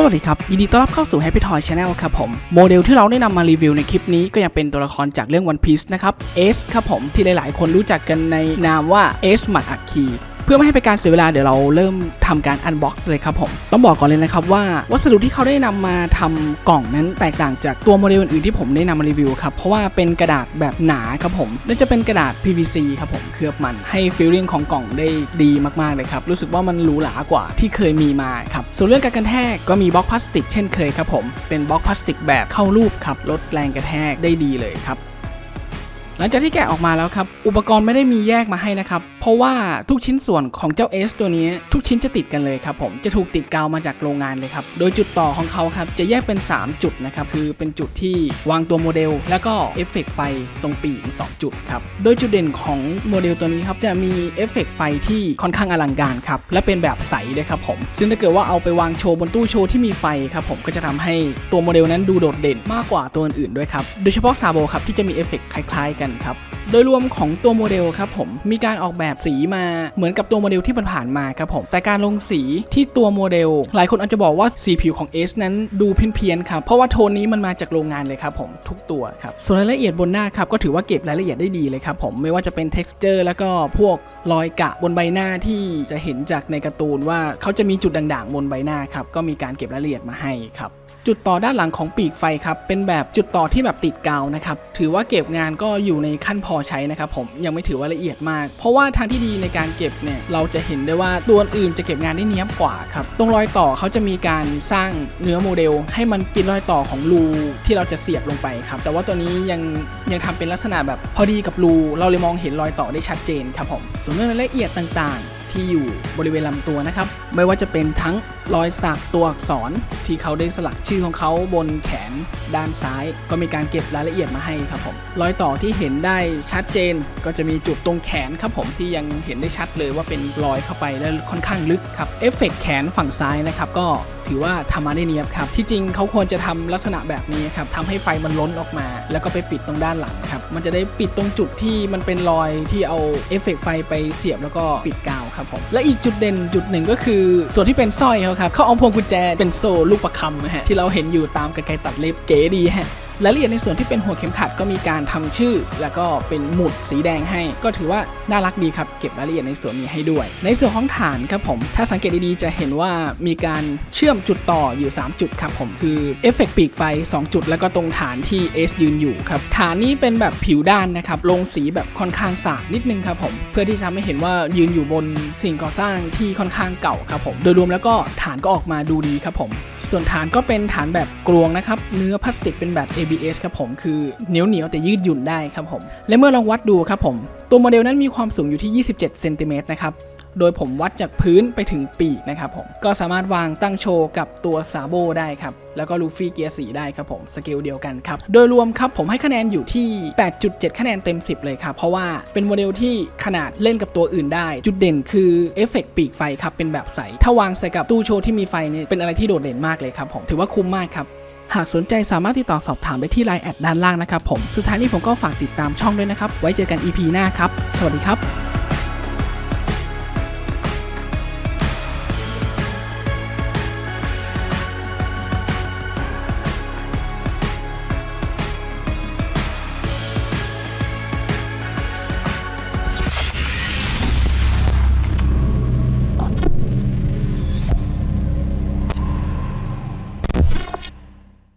สวัสดีครับ ยินดีต้อนรับเข้าสู่ Happy Toy Channel ครับผม โมเดลที่เราได้นำมารีวิวในคลิปนี้ก็ยังเป็นตัวละครจากเรื่อง One Piece นะครับเอสครับผมที่หลายๆ คนรู้จักกันในนามว่าเอสหมัดอักคี พื่อไม่ให้เป็นการเสียเวลาเดี๋ยวเราเริ่มทำการอันบ็อกซ์เลยครับผม ต้องบอกก่อนเลยนะครับว่าวัสดุที่เขาได้นำมาทำกล่องนั้นแตกต่างจากตัวโมเดลอื่นๆที่ผมได้นำมารีวิวครับ เพราะว่าเป็นกระดาษแบบหนาครับผมและจะเป็นกระดาษ PVC ครับผมเคลือบมันให้ฟีลลิ่งของกล่องได้ดีมากๆเลยครับ รู้สึกว่ามันหรูหรากว่าที่เคยมีมาครับ ส่วนเรื่องการกระแทกก็มีบล็อกพลาสติกเช่นเคยครับผม เป็นบล็อกพลาสติกแบบเข้ารูปครับลดแรงกระแทกได้ดีเลยครับ หลังจากที่แกะออกมาแล้วครับ อุปกรณ์ไม่ได้มีแยกมาให้นะครับ เพราะว่าทุกชิ้นส่วนของเจ้า S ตัวนี้ ทุกชิ้นจะติดกันเลยครับผมจะถูกติดกาวมาจากโรงงานเลยครับ โดยจุดต่อของเขาครับจะแยกเป็น 3 จุดนะครับ คือเป็นจุดที่วางตัวโมเดล แล้วก็เอฟเฟกต์ไฟตรงปีกอีกสองจุดครับ โดยจุดเด่นของโมเดลตัวนี้ครับจะมีเอฟเฟกต์ไฟที่ค่อนข้างอลังการครับและเป็นแบบใสเลยครับผม ซึ่งถ้าเกิดว่าเอาไปวางโชว์บนตู้โชว์ที่มีไฟครับผมก็จะทำให้ตัวโมเดลนั้นดูโดดเด่นมากกว่าตัวอื่นๆด้วยครับโดยเฉพาะซาโบครับที่จะมีเอฟเฟกต์คล้ายๆกันครับโดยรวมของตัวโมเดลครับผมมีการออกแบบสีมาเหมือนกับตัวโมเดลที่ผ่านมาครับผมแต่การลงสีที่ตัวโมเดล หลายคนอาจจะบอกว่าสีผิวของ S นั้นดูเพี้ยนๆครับเพราะว่าโทนนี้มันมาจากโรงงานเลยครับผมทุกตัวครับส่วนรายละเอียดบนหน้าครับก็ถือว่าเก็บรายละเอียดได้ดีเลยครับผมไม่ว่าจะเป็น texture แล้วก็พวกรอยกะบนใบหน้าที่จะเห็นจากในการ์ตูนว่าเขาจะมีจุดด่างๆบนใบหน้าครับก็มีการเก็บรายละเอียดมาให้ครับ จุดต่อด้านหลังของปีกไฟครับเป็นแบบจุดต่อที่แบบติดกาวนะครับถือว่าเก็บงานก็อยู่ในขั้นพอใช้นะครับผมยังไม่ถือว่าละเอียดมาก เพราะว่าทางที่ดีในการเก็บเนี่ยเราจะเห็นได้ว่าตัวอื่นจะเก็บงานได้เนี้ยบกว่าครับตรงรอยต่อเขาจะมีการสร้างเนื้อโมเดล ให้มันปิดรอยต่อของรูที่เราจะเสียบลงไปครับแต่ว่าตัวนี้ยังยังทำเป็นลักษณะแบบพอดีกับรูเราเลยมองเห็นรอยต่อได้ชัดเจนครับผมส่วนเรื่องรายละเอียดต่างๆ ที่อยู่บริเวณลำตัวนะครับ ไม่ว่าจะเป็นทั้งรอยสักตัวอักษรที่เขาได้สลักชื่อของเขาบนแขนด้านซ้าย ก็มีการเก็บรายละเอียดมาให้ครับผมรอยต่อที่เห็นได้ชัดเจน ก็จะมีจุดตรงแขนครับผมที่ยังเห็นได้ชัดเลยว่าเป็นรอยเข้าไปและค่อนข้างลึกครับเอฟเฟกต์แขนฝั่งซ้ายนะครับก็ ถือว่าทำมาได้เนียบครับ ที่จริงเขาควรจะทำลักษณะแบบนี้ครับทำให้ไฟมันล้นออกมา แล้วก็ไปปิดตรงด้านหลังครับ มันจะได้ปิดตรงจุดที่มันเป็นรอยที่เอาเอฟเฟกต์ไฟไปเสียบแล้วก็ปิดกาวครับผมและอีกจุดเด่นจุดหนึ่งก็คือ ส่วนที่เป็นสร้อยเขาครับเขาเอาพวงกุญแจเป็นโซ่ลูกประคำนะฮะที่เราเห็นอยู่ตามกระไกรตัดเล็บเก๋ดีฮะ รายละเอียดในส่วนที่เป็นหัวเข็มขัดก็มีการทำชื่อ แล้วก็เป็นหมุดสีแดงให้ ก็ถือว่าน่ารักดีครับ เก็บรายละเอียดในส่วนนี้ให้ด้วย ในส่วนของฐานครับผม ถ้าสังเกตดีๆจะเห็นว่ามีการเชื่อมจุดต่ออยู่ 3 จุดครับผมคือเอฟเฟกต์ปีกไฟ 2 จุด แล้วก็ตรงฐานที่ S ยืนอยู่ครับฐานนี้เป็นแบบผิวด้านนะครับลงสีแบบค่อนข้างสากนิดนึงครับผมเพื่อที่จะทำให้เห็นว่ายืนอยู่บนสิ่งก่อสร้างที่ค่อนข้างเก่าครับผมโดยรวมแล้วก็ฐานก็ออกมาดูดีครับผม ส่วนฐานก็เป็นฐานแบบกลวงนะครับ เนื้อพลาสติกเป็นแบบ ABS ครับผม คือเหนียวเหนียวแต่ยืดหยุ่นได้ครับผม และเมื่อลองวัดดูครับผม ตัวโมเดลนั้นมีความสูงอยู่ที่ 27 เซนติเมตรนะครับ โดยผมวัดจากพื้นไปถึงปีกนะครับผม ก็สามารถวางตั้งโชว์กับตัวซาโบได้ครับ แล้วก็ลูฟี่เกียร์สีได้ครับผมสเกลเดียวกันครับ โดยรวมครับผมให้คะแนนอยู่ที่ 8.7 คะแนนเต็ม 10 เลยครับ เพราะว่าเป็นโมเดลที่ขนาดเล่นกับตัวอื่นได้ จุดเด่นคือเอฟเฟกต์ปีกไฟครับเป็นแบบใส ถ้าวางใส่กับตู้โชว์ที่มีไฟเนี่ยเป็นอะไรที่โดดเด่นมากเลยครับผมถือว่าคุ้มมากครับหากสนใจสามารถติดต่อสอบถามได้ที่ไลน์แอดด้านล่างนะครับผม สุดท้ายนี้ผมก็ฝากติดตามช่องด้วยนะครับ ไว้เจอกัน EP หน้าครับ สวัสดีครับ